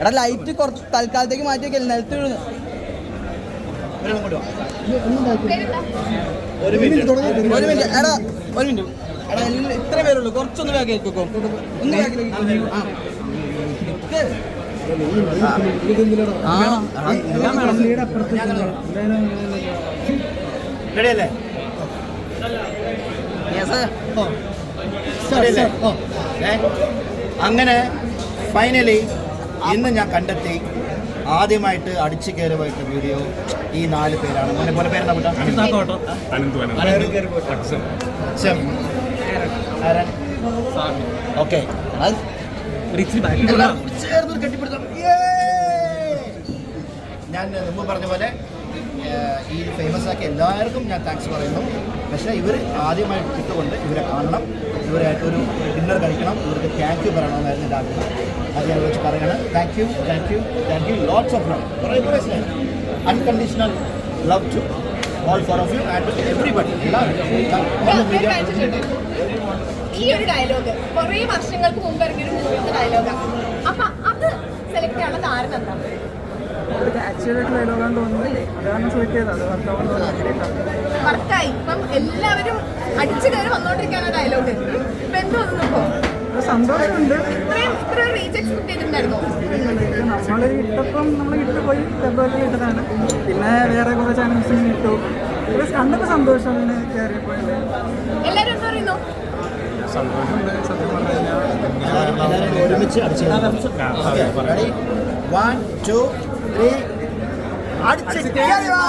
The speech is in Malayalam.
എടാ ലൈറ്റ് കുറച്ച് തൽക്കാലത്തേക്ക് മാറ്റി വെക്കല്ലേ നിലത്ത് വീഴുന്നു. ഒരു മിനിറ്റ്. ഒരു മിനിറ്റ്. എടാ ഒരു മിനിറ്റ്. എടാ ഇത്ര പേരുള്ളൂ. കുറച്ചൊന്ന് ബാക്കി വെക്കോ ഒന്ന് ആ. റെഡിയല്ലേ? അങ്ങനെ ഫൈനലി ഇന്ന് ഞാൻ കണ്ടെത്തി ആദ്യമായിട്ട് അടിച്ചു കയറി പോയിട്ട് വീഡിയോ ഈ നാല് പേരാണ്. മോനെ പോലെ. ആരാ? ഓക്കെ! ഞാൻ മുമ്പ് പറഞ്ഞ പോലെ ഈ ഫേമസ് ആക്കിയ എല്ലാവർക്കും ഞാൻ താങ്ക്സ് പറയുന്നു. പക്ഷേ ഇവർ ആദ്യമായിട്ട് ഇട്ടുകൊണ്ട് ഇവരെ കാണണം. ഇവരായിട്ട് ഒരു ഡിന്നർ കഴിക്കണം. ഇവർക്ക് താങ്ക് യു പറയണമെന്നായിരുന്നു എന്റെ ആഗ്രഹം. അത് ഞാൻ വെച്ച് പറയണം thank you thank you thank you lots of love കുറേ കുറേ unconditional love to all four of you and everybody media ഈ ഒരു ഡയലോഗ് കുറേ വർഷങ്ങൾക്ക് മുമ്പ് ഇറങ്ങിയൊരു ഡയലോഗാണ് അപ്പൊ അത് സെലക്ട് ചെയ്യാനുള്ള കാരണം എന്താ? ഒരു ആക്ച്വലായിട്ട് ഡയലോഗാന്ന് തോന്നുന്നില്ലേ? അതാണ് സെലക്ട് അത് വർക്കാവുന്ന വർക്കായി ഇപ്പം എല്ലാവരും അടിച്ചു കയറി വന്നോണ്ടിരിക്കുകയാണ് ഡയലോഗ് ഇപ്പൊ എന്ത് തോന്നുന്നു ഒരു സന്തോഷമുണ്ട്. ഇത്രയും ഇത്ര റീച്ച് എക്സ്പെക്ട് ചെയ്തിട്ടുണ്ടായിരുന്നോ? നമ്മൾ ഇട്ടപ്പം നമ്മൾ ഇട്ട് പോയി ഫെബ്രുവരിയിൽ ഇട്ടതാണ്. പിന്നെ വേറെ കുറെ ചാനൽസിന് ഇട്ടു. കണ്ടപ്പോൾ സന്തോഷം അങ്ങനെ കയറിയപ്പോഴല്ലേ എല്ലാരും എന്താ പറയുന്നു? സന്തോഷമുണ്ട്. സത്യം പറഞ്ഞു കഴിഞ്ഞാൽ എല്ലാവരും ഒരുമിച്ച് അടിച്ചു വൺ ടു ത്രീ അടിച്ച് കയറി വാ